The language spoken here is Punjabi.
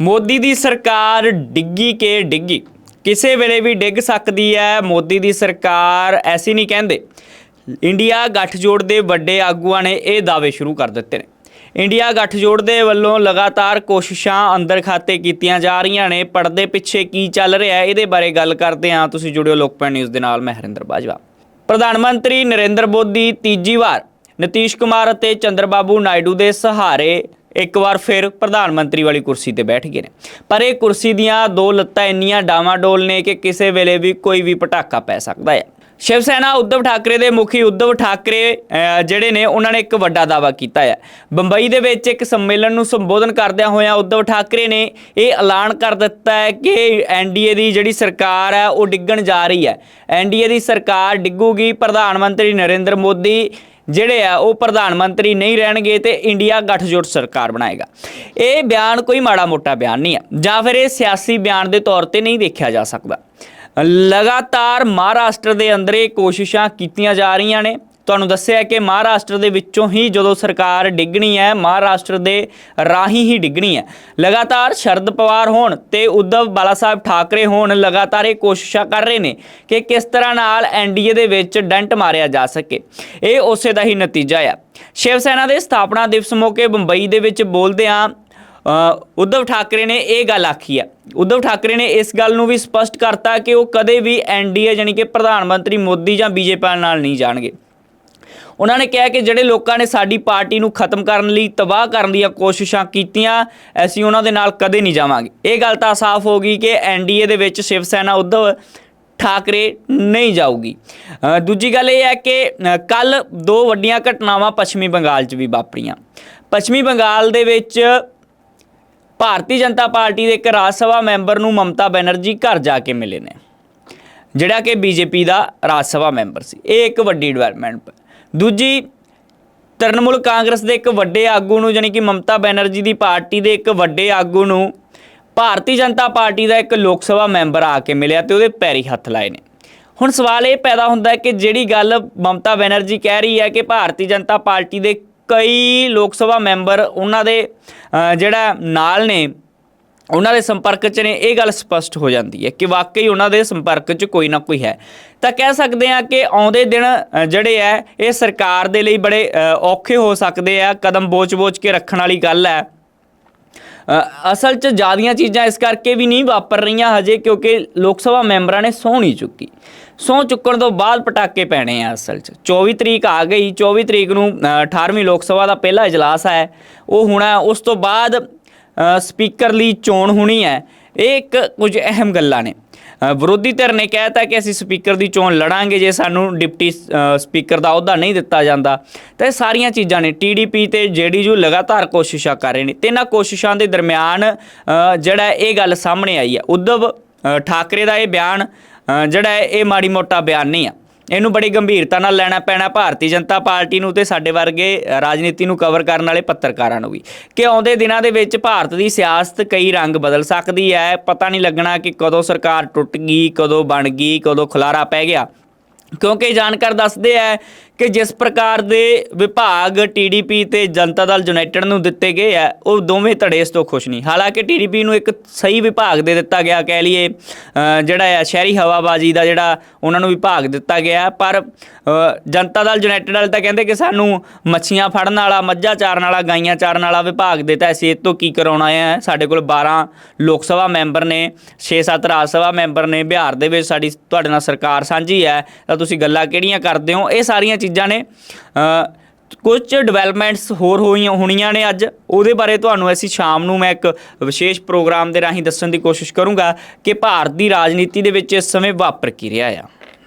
ਮੋਦੀ ਦੀ ਸਰਕਾਰ ਡਿੱਗੀ ਕੇ ਡਿੱਗੀ। ਕਿਸੇ ਵੇਲੇ ਵੀ ਡਿੱਗ ਸਕਦੀ ਹੈ, ਮੋਦੀ ਦੀ ਸਰਕਾਰ ਐਸੀ ਨਹੀਂ ਕਹਿੰਦੇ। ਇੰਡੀਆ ਗੱਠਜੋੜ ਦੇ ਵੱਡੇ ਆਗੂਆਂ ਨੇ ਇਹ ਦਾਅਵੇ ਸ਼ੁਰੂ ਕਰ ਦਿੱਤੇ ਨੇ। ਇੰਡੀਆ ਗੱਠਜੋੜ ਦੇ ਵੱਲੋਂ ਲਗਾਤਾਰ ਕੋਸ਼ਿਸ਼ਾਂ ਅੰਦਰ ਖਾਤੇ ਕੀਤੀਆਂ ਜਾ ਰਹੀਆਂ ਨੇ। ਪਰਦੇ ਪਿੱਛੇ ਕੀ ਚੱਲ ਰਿਹਾ ਹੈ, ਇਹਦੇ ਬਾਰੇ ਗੱਲ ਕਰਦੇ ਹਾਂ। ਤੁਸੀਂ ਜੁੜਿਓ ਲੋਕਪਾਲ ਨਿਊਜ਼ ਦੇ ਨਾਲ, ਮੈਂ ਹਰਿੰਦਰ ਬਾਜਵਾ। ਪ੍ਰਧਾਨ ਮੰਤਰੀ ਨਰਿੰਦਰ ਮੋਦੀ ਤੀਜੀ ਵਾਰ ਨਤੀਸ਼ ਕੁਮਾਰ ਅਤੇ ਚੰਦਰਬਾਬੂ ਨਾਇਡੂ ਦੇ ਸਹਾਰੇ ਇੱਕ ਵਾਰ ਫਿਰ ਪ੍ਰਧਾਨ ਮੰਤਰੀ ਵਾਲੀ ਕੁਰਸੀ ਤੇ ਬੈਠ ਗਏ ਨੇ। ਪਰ ਇਹ ਕੁਰਸੀ ਦੀਆਂ ਦੋ ਲੱਤਾਂ ਇੰਨੀਆਂ ਡਾਵਾਂ ਡੋਲ ਨੇ ਕਿ ਕਿਸੇ ਵੇਲੇ ਵੀ ਕੋਈ ਵੀ ਪਟਾਕਾ ਪੈ ਸਕਦਾ ਹੈ। ਸ਼ਿਵ ਸੈਨਾ ਉੱਧਵ ਠਾਕਰੇ ਦੇ ਮੁਖੀ ਉੱਧਵ ਠਾਕਰੇ ਜਿਹੜੇ ਨੇ, ਉਹਨਾਂ ਨੇ ਇੱਕ ਵੱਡਾ ਦਾਵਾ ਕੀਤਾ ਹੈ। ਬੰਬਈ ਦੇ ਵਿੱਚ ਇੱਕ ਸੰਮੇਲਨ ਨੂੰ ਸੰਬੋਧਨ ਕਰਦਿਆਂ ਹੋਇਆਂ ਉੱਧਵ ਠਾਕਰੇ ਨੇ ਇਹ ਐਲਾਨ ਕਰ ਦਿੱਤਾ ਹੈ ਕਿ ਐਨਡੀਏ ਦੀ ਜਿਹੜੀ ਸਰਕਾਰ ਹੈ, ਉਹ ਡਿੱਗਣ ਜਾ ਰਹੀ ਹੈ। ਐਨਡੀਏ ਦੀ ਸਰਕਾਰ ਡਿੱਗੂਗੀ। ਪ੍ਰਧਾਨ ਮੰਤਰੀ ਨਰਿੰਦਰ ਮੋਦੀ ਜਿਹੜੇ ਆ, ਉਹ ਪ੍ਰਧਾਨ ਮੰਤਰੀ ਨਹੀਂ ਰਹਿਣਗੇ ਤੇ ਇੰਡੀਆ ਗੱਠਜੋੜ ਸਰਕਾਰ ਬਣਾਏਗਾ। ਇਹ ਬਿਆਨ ਕੋਈ ਮਾੜਾ ਮੋਟਾ ਬਿਆਨ ਨਹੀਂ ਹੈ ਜਾਂ ਫਿਰ ਇਹ ਸਿਆਸੀ ਬਿਆਨ ਦੇ ਤੌਰ ਤੇ ਨਹੀਂ ਦੇਖਿਆ ਜਾ ਸਕਦਾ। ਲਗਾਤਾਰ ਮਹਾਰਾਸ਼ਟਰ ਦੇ ਅੰਦਰ ਇਹ ਕੋਸ਼ਿਸ਼ਾਂ ਕੀਤੀਆਂ ਜਾ ਰਹੀਆਂ ਨੇ ਤੁਹਾਨੂੰ ਦੱਸਿਆ ਕਿ ਮਹਾਰਾਸ਼ਟਰ ਦੇ ਵਿੱਚੋਂ ਹੀ ਜਦੋਂ ਸਰਕਾਰ ਡਿੱਗਣੀ ਹੈ, ਮਹਾਰਾਸ਼ਟਰ ਦੇ ਰਾਹੀਂ ਹੀ ਡਿੱਗਣੀ ਹੈ। ਲਗਾਤਾਰ ਸ਼ਰਦ ਪਵਾਰ ਹੋਣ ਤੇ ਉद्धਵ ਬਾਲਾ ਸਾਹਿਬ ਠਾਕਰੇ ਹੋਣ ਲਗਾਤਾਰ ਇਹ ਕੋਸ਼ਿਸ਼ਾਂ ਕਰ ਰਹੇ ਨੇ ਕਿ ਕਿਸ ਤਰ੍ਹਾਂ ਨਾਲ ਐਨਡੀਏ ਦੇ ਵਿੱਚ ਡੰਟ ਮਾਰਿਆ ਜਾ ਸਕੇ। ਇਹ ਉਸੇ ਦਾ ਹੀ ਨਤੀਜਾ ਹੈ ਸ਼ਿਵ ਸੈਨਾ ਦੇ ਸਥਾਪਨਾ ਦਿਵਸ ਮੌਕੇ ਬੰਬਈ ਦੇ ਵਿੱਚ ਬੋਲਦਿਆਂ ਉद्धਵ ਠਾਕਰੇ ਨੇ ਇਹ ਗੱਲ ਆਖੀ ਹੈ ਉद्धਵ ਠਾਕਰੇ ਨੇ ਇਸ ਗੱਲ ਨੂੰ ਵੀ ਸਪਸ਼ਟ ਕਰਤਾ ਕਿ ਉਹ ਕਦੇ ਵੀ ਐਨਡੀਏ ਯਾਨੀ ਕਿ ਪ੍ਰਧਾਨ ਮੰਤਰੀ ਮੋਦੀ ਜਾਂ ਬੀਜੇਪੀ ਨਾਲ ਨਹੀਂ ਜਾਣਗੇ। ਉਹਨਾਂ ਨੇ ਕਿਹਾ ਕਿ ਜਿਹੜੇ ਲੋਕਾਂ ਨੇ ਸਾਡੀ ਪਾਰਟੀ ਨੂੰ ਖਤਮ ਕਰਨ ਲਈ ਤਬਾਹ ਕਰਨ ਦੀਆਂ ਕੋਸ਼ਿਸ਼ਾਂ ਕੀਤੀਆਂ, ਅਸੀਂ ਉਹਨਾਂ ਦੇ ਨਾਲ ਕਦੇ ਨਹੀਂ ਜਾਵਾਂਗੇ। ਇਹ ਗੱਲ ਤਾਂ ਸਾਫ਼ ਹੋ ਗਈ ਕਿ ਐਨਡੀਏ ਦੇ ਵਿੱਚ ਸ਼ਿਵ ਸੈਨਾ ਉद्धਵ ਠਾਕਰੇ ਨਹੀਂ ਜਾਊਗੀ। ਦੂਜੀ ਗੱਲ ਇਹ ਹੈ ਕਿ ਕੱਲ ਦੋ ਵੱਡੀਆਂ ਘਟਨਾਵਾਂ ਪੱਛਮੀ ਬੰਗਾਲ 'ਚ ਵੀ ਵਾਪਰੀਆਂ। ਪੱਛਮੀ ਬੰਗਾਲ ਦੇ ਵਿੱਚ ਭਾਰਤੀ ਜਨਤਾ ਪਾਰਟੀ ਦੇ ਇੱਕ ਰਾਜ ਸਭਾ ਮੈਂਬਰ ਨੂੰ ਮਮਤਾ ਬੈਨਰਜੀ ਘਰ ਜਾ ਕੇ ਮਿਲੇ ਨੇ, ਜਿਹੜਾ ਕਿ ਬੀਜੇਪੀ ਦਾ ਰਾਜ ਸਭਾ ਮੈਂਬਰ ਸੀ। ਇਹ ਇੱਕ ਵੱਡੀ ਡਿਵੈਲਪਮੈਂਟ ਦੂਜੀ, ਤ੍ਰਿਣਮੂਲ ਕਾਂਗਰਸ ਦੇ ਇੱਕ ਵੱਡੇ ਆਗੂ ਨੂੰ ਯਾਨੀ ਕਿ ਮਮਤਾ ਬੈਨਰਜੀ ਦੀ ਪਾਰਟੀ ਦੇ ਇੱਕ ਵੱਡੇ ਆਗੂ ਨੂੰ ਭਾਰਤੀ ਜਨਤਾ ਪਾਰਟੀ ਦਾ ਇੱਕ ਲੋਕ ਸਭਾ ਮੈਂਬਰ ਆ ਕੇ ਮਿਲਿਆ ਤੇ ਉਹਦੇ ਪੈਰੀ ਹੱਥ ਲਾਏ ਨੇ। ਹੁਣ ਸਵਾਲ ਇਹ ਪੈਦਾ ਹੁੰਦਾ ਹੈ ਕਿ ਜਿਹੜੀ ਗੱਲ ਮਮਤਾ ਬੈਨਰਜੀ ਕਹਿ ਰਹੀ ਹੈ ਕਿ ਭਾਰਤੀ ਜਨਤਾ ਪਾਰਟੀ ਦੇ ਕਈ ਲੋਕ ਸਭਾ ਮੈਂਬਰ ਉਹਨਾਂ ਦੇ ਜਿਹੜਾ ਨਾਲ ਨੇ ਉਹਨਾਂ ਦੇ ਸੰਪਰਕ 'ਚ ਨੇ ਇਹ ਗੱਲ ਸਪਸ਼ਟ ਹੋ ਜਾਂਦੀ ਹੈ ਕਿ ਵਾਕਈ ਉਹਨਾਂ ਦੇ ਸੰਪਰਕ 'ਚ ਕੋਈ ਨਾ ਕੋਈ ਹੈ। ਤਾਂ ਕਹਿ ਸਕਦੇ ਆ ਕਿ ਆਉਂਦੇ ਦਿਨ ਜਿਹੜੇ ਹੈ ਇਹ ਸਰਕਾਰ ਦੇ ਲਈ ਬੜੇ ਔਖੇ ਹੋ ਸਕਦੇ ਆ ਕਦਮ ਬੋਚ-ਬੋਚ ਕੇ ਰੱਖਣ ਵਾਲੀ ਗੱਲ ਹੈ। ਅਸਲ 'ਚ ਜ਼ਿਆਦੀਆਂ ਚੀਜ਼ਾਂ ਇਸ ਕਰਕੇ ਵੀ ਨਹੀਂ ਵਾਪਰ ਰਹੀਆਂ ਹਜੇ ਕਿਉਂਕਿ ਲੋਕ ਸਭਾ ਮੈਂਬਰਾਂ ਨੇ ਸਹੁੰ ਨਹੀਂ ਚੁੱਕੀ। ਸਹੁੰ ਚੁੱਕਣ ਤੋਂ ਬਾਅਦ ਪਟਾਕੇ ਪੈਣੇ ਆ ਅਸਲ 'ਚ। 24 ਤਰੀਕ ਆ ਗਈ 24 ਤਰੀਕ ਨੂੰ ਅ, 18ਵੀਂ ਲੋਕ ਸਭਾ ਦਾ ਪਹਿਲਾ ਇਜਲਾਸ ਹੈ। ਉਹ ਹੋਣਾ ਉਸ ਤੋਂ ਬਾਅਦ ਸਪੀਕਰ ਲਈ ਚੋਣ ਹੋਣੀ ਹੈ। ਇਹ ਇੱਕ ਕੁਝ ਅਹਿਮ ਗੱਲਾਂ ਨੇ। ਵਿਰੋਧੀ ਧਿਰ ਨੇ ਕਹਿਤਾ ਕਿ ਅਸੀਂ ਸਪੀਕਰ ਦੀ ਚੋਣ ਲੜਾਂਗੇ ਜੇ ਸਾਨੂੰ ਡਿਪਟੀ ਸਪੀਕਰ ਦਾ ਅਹੁਦਾ ਨਹੀਂ ਦਿੱਤਾ ਜਾਂਦਾ। ਤਾਂ ਇਹ ਸਾਰੀਆਂ ਚੀਜ਼ਾਂ ਨੇ। ਟੀਡੀਪੀ ਤੇ ਜੇਡੀਯੂ ਲਗਾਤਾਰ ਕੋਸ਼ਿਸ਼ਾਂ ਕਰ ਰਹੇ ਨੇ। ਤੇ ਇਹਨਾਂ ਕੋਸ਼ਿਸ਼ਾਂ ਦੇ ਦਰਮਿਆਨ ਜਿਹੜਾ ਇਹ ਗੱਲ ਸਾਹਮਣੇ ਆਈ ਹੈ। ਉद्धਵ ਠਾਕਰੇ ਦਾ ਇਹ ਬਿਆਨ ਜਿਹੜਾ ਇਹ ਮਾੜੀ ਮੋਟਾ ਬਿਆਨ ਨਹੀਂ ਆ ਇਹਨੂੰ ਬੜੀ ਗੰਭੀਰਤਾ ਨਾਲ ਲੈਣਾ ਪੈਣਾ ਭਾਰਤੀ ਜਨਤਾ ਪਾਰਟੀ ਨੂੰ ਤੇ ਸਾਡੇ ਵਰਗੇ ਰਾਜਨੀਤੀ ਨੂੰ ਕਵਰ ਕਰਨ ਵਾਲੇ ਪੱਤਰਕਾਰਾਂ ਨੂੰ ਵੀ। ਕਿ ਆਉਂਦੇ ਦਿਨਾਂ ਦੇ ਵਿੱਚ ਭਾਰਤ ਦੀ ਸਿਆਸਤ ਕਈ ਰੰਗ ਬਦਲ ਸਕਦੀ ਹੈ, ਪਤਾ ਨਹੀਂ ਲੱਗਣਾ ਕਿ ਕਦੋਂ ਸਰਕਾਰ ਟੁੱਟ ਗਈ, ਕਦੋਂ ਬਣ ਗਈ, ਕਦੋਂ ਖਲਾਰਾ ਪੈ ਗਿਆ। ਕਿਉਂਕਿ ਜਾਣਕਾਰ ਦੱਸਦੇ ਹੈ ਕਿ ਜਿਸ ਪ੍ਰਕਾਰ ਦੇ ਵਿਭਾਗ ਟੀਡੀਪੀ ਤੇ ਜਨਤਾ ਦਲ ਯੂਨਾਈਟਿਡ ਨੂੰ ਦਿੱਤੇ ਗਏ ਆ, ਉਹ ਦੋਵੇਂ ਧੜੇ ਇਸ ਤੋਂ ਖੁਸ਼ ਨਹੀਂ। ਹਾਲਾਂਕਿ ਟੀਡੀਪੀ ਨੂੰ ਇੱਕ ਸਹੀ ਵਿਭਾਗ ਦੇ ਦਿੱਤਾ ਗਿਆ, ਕਹਿ ਲਈਏ ਜਿਹੜਾ ਆ ਸ਼ਹਿਰੀ ਹਵਾਬਾਜ਼ੀ ਦਾ ਜਿਹੜਾ ਉਹਨਾਂ ਨੂੰ ਵਿਭਾਗ ਦਿੱਤਾ ਗਿਆ, ਪਰ ਜਨਤਾ ਦਲ ਯੂਨਾਈਟਿਡ ਵਾਲੇ ਤਾਂ ਕਹਿੰਦੇ ਕਿ ਸਾਨੂੰ ਮੱਛੀਆਂ ਫੜਨ ਵਾਲਾ, ਮੱਝਾਂ ਚਾਰਨ ਵਾਲਾ, ਗਾਈਆਂ ਚਾਰਨ ਵਾਲਾ ਵਿਭਾਗ ਦਿੱਤਾ ਅਸੀਂ ਇਹ ਤੋਂ ਕੀ ਕਰਾਉਣਾ ਹੈ? ਸਾਡੇ ਕੋਲ 12 ਲੋਕ ਸਭਾ ਮੈਂਬਰ ਨੇ 6-7 ਰਾਜ ਸਭਾ ਮੈਂਬਰ ਨੇ, ਬਿਹਾਰ ਦੇ ਵਿੱਚ ਸਾਡੀ, ਤੁਹਾਡੇ ਨਾਲ ਸਰਕਾਰ ਸਾਂਝੀ ਹੈ। ਤਾਂ ਤੁਸੀਂ ਗੱਲਾਂ ਕਿਹੜੀਆਂ ਕਰਦੇ ਹੋ? ਇਹ ਸਾਰੀਆਂ ਚੀਜ਼ਾਂ ਨੇ। ਕੁਝ ਡਿਵੈਲਪਮੈਂਟਸ ਹੋਰ ਹੋਈਆਂ ਹੋਣੀਆਂ ਨੇ ਅੱਜ। ਉਹਦੇ ਬਾਰੇ ਤੁਹਾਨੂੰ ਅਸੀਂ ਸ਼ਾਮ ਨੂੰ ਮੈਂ ਇੱਕ ਵਿਸ਼ੇਸ਼ ਪ੍ਰੋਗਰਾਮ ਦੇ ਰਾਹੀਂ ਦੱਸਣ ਦੀ ਕੋਸ਼ਿਸ਼ ਕਰੂੰਗਾ ਕਿ ਭਾਰਤ ਦੀ ਰਾਜਨੀਤੀ ਦੇ ਵਿੱਚ ਇਸ ਸਮੇਂ ਵਾਪਰ ਕੀ ਰਿਹਾ ਆ।